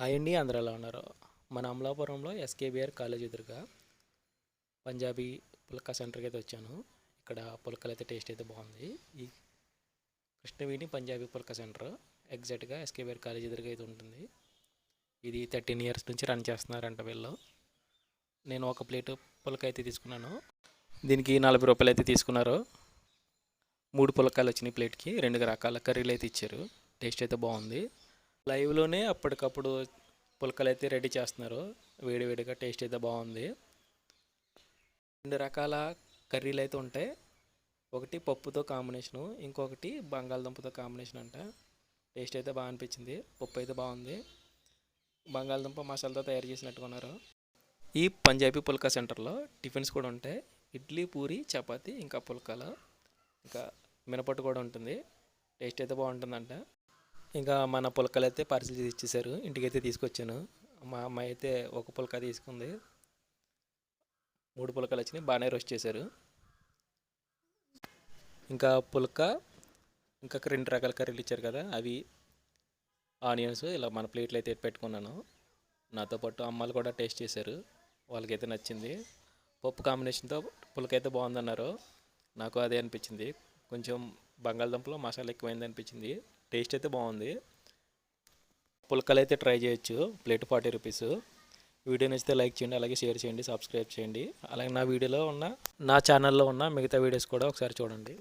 Hi అండి అందరూ ఎలా ఉన్నారు? మన అమలాపురంలో ఎస్కేబిఆర్ కాలేజ్ ఎదురుగా పంజాబీ పుల్కా సెంటర్కి అయితే వచ్చాను. ఇక్కడ పుల్కలు అయితే టేస్ట్ అయితే బాగుంది. ఈ కృష్ణవేణి పంజాబీ పుల్కా సెంటర్ ఎగ్జాక్ట్గా ఎస్కేబిఆర్ కాలేజ్ ఎదురుగా అయితే ఉంటుంది. ఇది థర్టీన్ ఇయర్స్ నుంచి రన్ చేస్తున్నారంట వీళ్ళు. నేను ఒక ప్లేట్ పుల్క అయితే తీసుకున్నాను. దీనికి నలభై రూపాయలు అయితే తీసుకున్నారు. మూడు పుల్కాలు వచ్చినాయి ప్లేట్కి. రెండు రకాల కర్రీలు అయితే ఇచ్చారు. టేస్ట్ అయితే బాగుంది. లైవ్లోనే అప్పటికప్పుడు పుల్కలు అయితే రెడీ చేస్తున్నారు. వేడివేడిగా టేస్ట్ అయితే బాగుంది. రెండు రకాల కర్రీలు అయితే ఉంటాయి. ఒకటి పప్పుతో కాంబినేషను ఇంకొకటి బంగాళదుంపతో కాంబినేషన్ అంట. టేస్ట్ అయితే బాగా అనిపించింది. పప్పు అయితే బాగుంది. బంగాళదుంప మసాలాతో తయారు చేసినట్టుగా ఉన్నారు. ఈ పంజాబీ పుల్కా సెంటర్లో టిఫిన్స్ కూడా ఉంటాయి. ఇడ్లీ పూరి చపాతి ఇంకా పుల్కాలు ఇంకా మినపట్టు కూడా ఉంటుంది. టేస్ట్ అయితే బాగుంటుందంట. ఇంకా మన పులకలు అయితే పార్సిల్ చేసి ఇచ్చేసారు ఇంటికైతే తీసుకొచ్చాను. మా అమ్మాయి అయితే ఒక పులక తీసుకుంది. మూడు పులకలు వచ్చినాయి. బాగానే రోస్ట్ చేశారు. ఇంకా పులక ఇంకా రెండు రకాల కర్రీలు ఇచ్చారు కదా అవి ఆనియన్స్ ఇలా మన ప్లేట్లు అయితే పెట్టుకున్నాను. నాతో పాటు అమ్మాయిలు కూడా టేస్ట్ చేశారు. వాళ్ళకైతే నచ్చింది. పప్పు కాంబినేషన్తో పులకైతే అయితే బాగుందన్నారు. నాకు అదే అనిపించింది. కొంచెం బంగాళదుంపలో మసాలా ఎక్కువైంది అనిపించింది. టేస్ట్ అయితే బాగుంది. పుల్కలు అయితే ట్రై చేయొచ్చు. Plate forty rupees. వీడియో నచ్చితే లైక్ చేయండి అలాగే షేర్ చేయండి సబ్స్క్రైబ్ చేయండి. అలాగే నా వీడియోలో ఉన్న నా ఛానల్లో ఉన్న మిగతా వీడియోస్ కూడా ఒకసారి చూడండి.